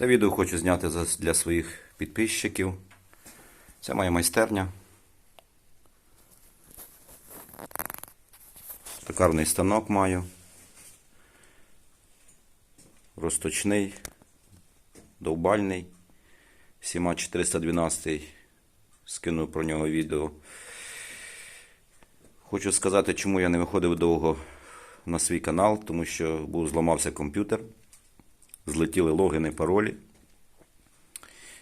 Це відео хочу зняти для своїх підписчиків. Це моя майстерня. Токарний станок маю. Розточний, довбальний. Сіма 412 скинув про нього відео. Хочу сказати, чому я не виходив довго на свій канал, тому що був зламався комп'ютер, злетіли логіни, паролі.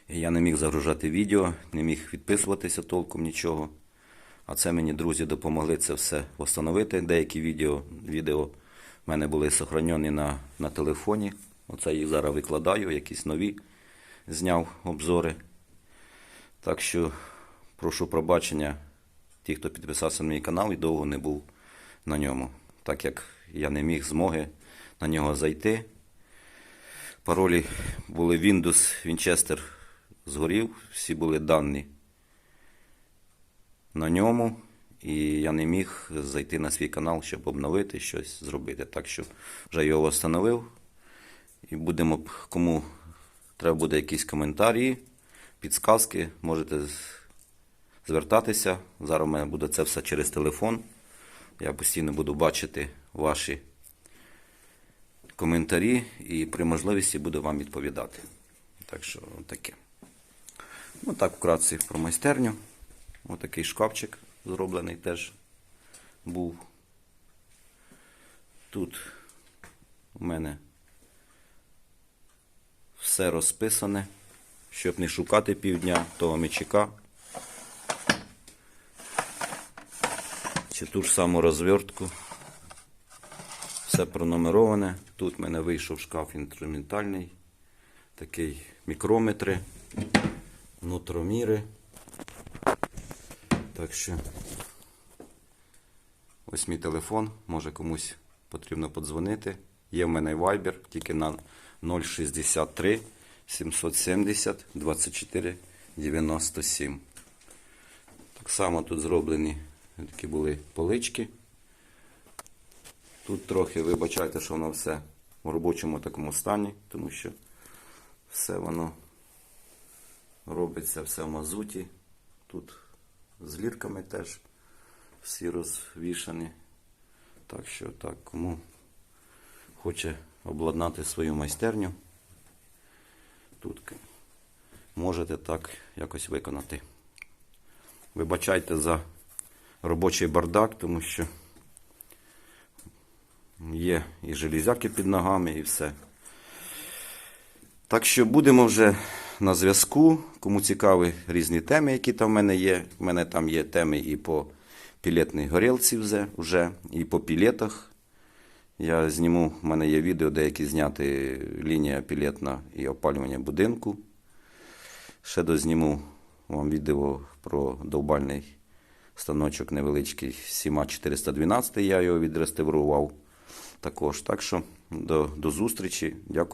Я не міг загружати відео, не міг відписуватися толком нічого. А це мені друзі допомогли це все встановити. Деякі відео, відео в мене були сохранені на, на телефоні. Оце їх зараз викладаю, якісь нові зняв обзори. Так що прошу пробачення ті, хто підписався на мій канал і довго не був на ньому, так як я не міг змоги на нього зайти. Паролі були Windows, Winchester згорів, всі були дані на ньому, і я не міг зайти на свій канал, щоб обновити щось зробити. Так що вже його встановив. І будемо, кому треба буде якісь коментарі, підсказки, можете звертатися. Зараз у мене буде це все через телефон. Я постійно буду бачити ваші коментарі і при можливості буду вам відповідати. Так що таке. Ну так, вкратце про майстерню. Отакий шкафчик зроблений теж був. Тут у мене все розписане, щоб не шукати півдня того мечика. Чи ту ж саму розвертку. Все пронумероване. Тут в мене вийшов шкаф інструментальний. Такий мікрометри, нутроміри. Так що ось мій телефон, може комусь потрібно подзвонити. Є в мене Viber тільки на 063 770 24 97. Так само тут зроблені такі були полички. Тут трохи вибачайте, що воно все в робочому такому стані, тому що все воно робиться все в мазуті. Тут з лірками теж всі розвішані. Так що так, кому хоче обладнати свою майстерню, тут можете так якось виконати. Вибачайте за робочий бардак, тому що є і железяки під ногами, і все. Так що будемо вже на зв'язку. Кому цікаві різні теми, які там в мене є. У мене там є теми і по пілетній горілці вже, і по пілетах. Я зніму, в мене є відео, деякі зняти лінія пілетна і опалювання будинку. Ще дозніму вам відео про довбальний станочок невеличкий Сіма 412, я його відреставрував також. Так що до, до зустрічі. Дякую.